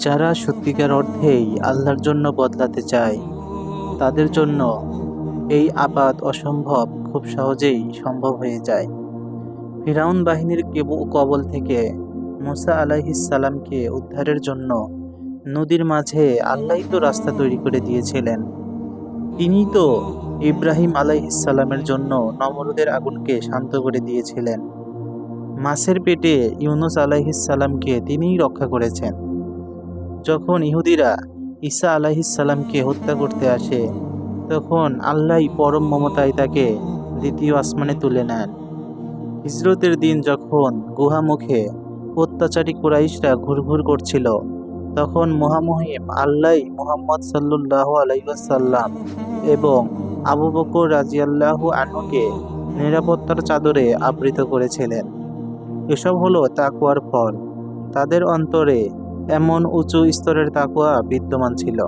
যারা সত্যিকার অর্থেই আল্লাহর জন্য বদলাতে চায়, তাদের জন্য এই আপাত অসম্ভব খুব সহজেই সম্ভব হয়ে যায়। ফিরাউন বাহিনীর কেব- কবল থেকে মুসা আলাইহিসাল্লামকে উদ্ধারের জন্য নদীর মাঝে আল্লাহই তো রাস্তা তৈরি করে দিয়েছিলেন। তিনি তো ইব্রাহিম আলাইহিসাল্লামের জন্য নমরুদের আগুনকে শান্ত করে দিয়েছিলেন। মাছের পেটে ইউনুস আলাইহিসাল্লামকে তিনিই রক্ষা করেছেন। যখন ইহুদিরা ঈসা আলাইহিসাল্লামকে হত্যা করতে আসে, তখন আল্লাহ পরম মমতায় তাকে দ্বিতীয় আসমানে তুলে নেন। হিজরতের দিন যখন গুহামুখে অত্যাচারী কুরাইশরা ঘুরঘুর করছিল, তখন মহামহিম আল্লাহ মুহাম্মদ সাল্লুল্লাহ আলাইসাল্লাম এবং আবু বকর রাজিয়াল্লাহু আনুকে নিরাপত্তার চাদরে আবৃত করেছিলেন। এসব হলো তাকুয়ার ফল। তাদের অন্তরে এমন উঁচু স্তরের তাকুয়া বিদ্যমান ছিল।